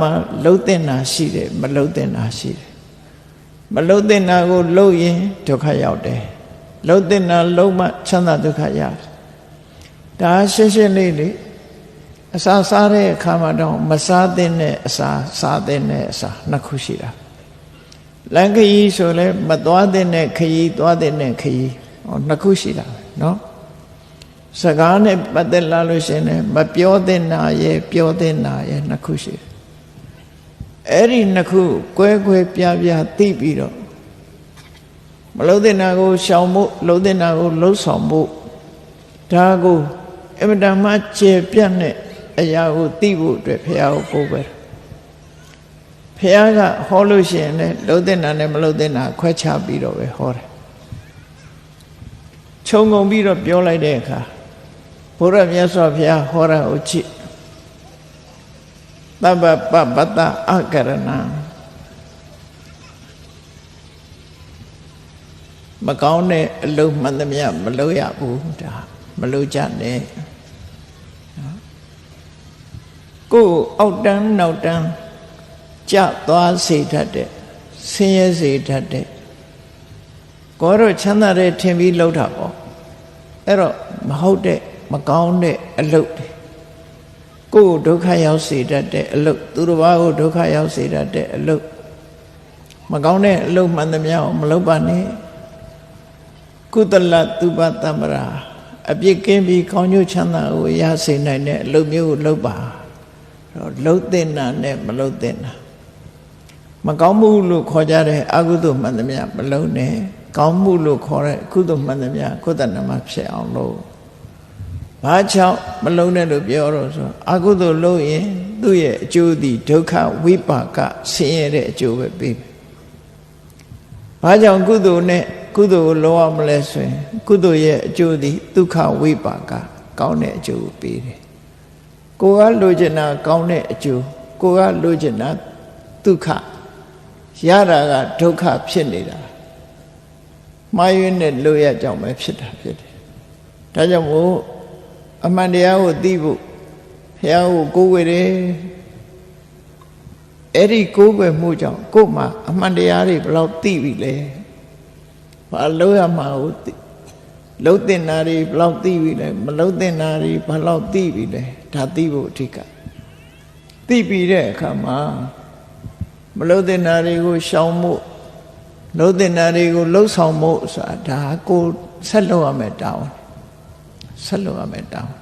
မှာလှုပ်တင်တာရှိတယ်မလှုပ်တင်တာရှိတယ်မလှုပ်တင်တာကိုလှုပ်ရင်ဒုက္ခရောက်တယ်လှုပ်တင်တာလှုပ်မှချမ်းသာဒုက္ခရတယ်ဒါရှင်းရှင်းလေးလေးအစာစားတဲ့အခါမှာတော့မစားသင့်တဲ့အစာစားသင့်တဲ့အစာနှစ်ခုရှိတာလန်ခရီးဆိုလဲမသွားသင့်တဲ့ခရီးသွားသင့်တဲ့ခရီးဟောနှစ်ခုရှိတာပဲเนาะစကားနဲ့ပတ်သက်လာလို့ရှင်လည်းမပြောသင့်တာရဲ့ပြောသင့်တာရဲ့နှစ်ခုရှိတယ် အဲ့ဒီနှစ်ခုကွဲကွဲပြားပြားသိပြီးတော့မလုံးတဲ့နာကိုရှောင်ဖို့လုံးတဲ့နာကိုလှုပ်ဆောင်ဖို့ဒါကိုအမတန်မှကျေပြတ်တဲ့အရာကိုသိဖို့အတွက်ဖះကိုပို့ပဲဖះကဟောလို့ရှိရင်လည်းလုံးတဲ့နာနဲ့မလုံးတဲ့နာခွဲခြားပြီးတော့ပဲဟောတယ်ခြုံငုံပြီးတော့ပြောလိုက်တဲ့အခါဘုရားမြတ်စွာဘုရားဟောတာကိုကြည့် သဗ္ဗပပတ္တအကရဏမကောင်းတဲ့အလုံးမှန်သမျှမလုပ်ရဘူးဒါမလုပ်ကြနဲ့ကိုယ်အောက်တန်းနောက်တန်းကြသွားစေတတ်တဲ့ဆင်းရဲစေတတ်တဲ့ကိုယ်တော့ချမ်းသာတဲ့ထင်ပြီးလှုပ်တာပေါ့အဲ့တော့မဟုတ်တဲ့မကောင်းတဲ့အလုပ်တွေ ကိုယ်ဒုက္ခရောက်စေတတ်တဲ့အလုပ်သူတစ်ပါးကိုဒုက္ခရောက်စေတတ်တဲ့အလုပ်မကောင်းတဲ့အလုပ်မှန်သမျှကိုမလုပ်ပါနဲ့ကုသလသုဘတမရာအပြစ်ကင်းပြီးကောင်းကျိုးချမ်းသာကိုရစေနိုင်တဲ့အလုပ်မျိုးကိုလုပ်ပါတော့လှုပ်တဲ့နာနဲ့မလှုပ်တဲ့နာမကောင်းမှုလို့ခေါ်ကြတဲ့အကုသိုလ်မှန်သမျှမလုပ်နဲ့ကောင်းမှုလို့ခေါ်တဲ့ကုသိုလ်မှန်သမျှကုသနာမှာဖြစ်အောင်လို့ ဘာကြောင့်မလုံးနဲ့လို့ပြောတော့ဆိုအကုသိုလ်လုပ်ရင်သူ့ရဲ့အကျိုးသည်ဒုက္ခဝိပါကဆင်းရဲတဲ့အကျိုးပဲပေးမယ်။ဘာကြောင့်ကုသိုလ်နဲ့ကုသိုလ်ကိုလုံးအောင်မလဲဆိုရင်ကုသိုလ်ရဲ့အကျိုးသည်ဒုက္ခဝိပါကကောင်းတဲ့အကျိုးကိုပေးတယ်။ကိုကလိုချင်တာကောင်းတဲ့အကျိုးကိုကလိုချင်တာဒုက္ခရတာကဒုက္ခဖြစ်နေတာမှားယွင်းတဲ့လိုရကြောင့်ပဲဖြစ်တာဖြစ်တယ်။ဒါကြောင့်မို့ အမှန်တရားကိုသိဖို့ဘုရားကိုကိုးကွယ်တယ်အဲ့ဒီကိုးကွယ်မှုကြောင့်ကို့မှာအမှန်တရားတွေဘယ်လောက်သိပြီလဲဘာလို့ရမှာကိုသိလုံးတင်တာတွေဘယ်လောက်သိပြီလဲမလုံးတင်တာတွေဘယ်လောက်သိပြီလဲဒါသိဖို့အထက်ကသိပြီးတဲ့အခါမှာမလုံးတင်တာတွေကိုရှောင်မှုလုံးတင်တာတွေကိုလှုပ်ဆောင်မှုဆိုတာဒါကိုဆက်လုပ်ရမယ်တောင်းဆ က်လုပ်ရမယ်တောင်း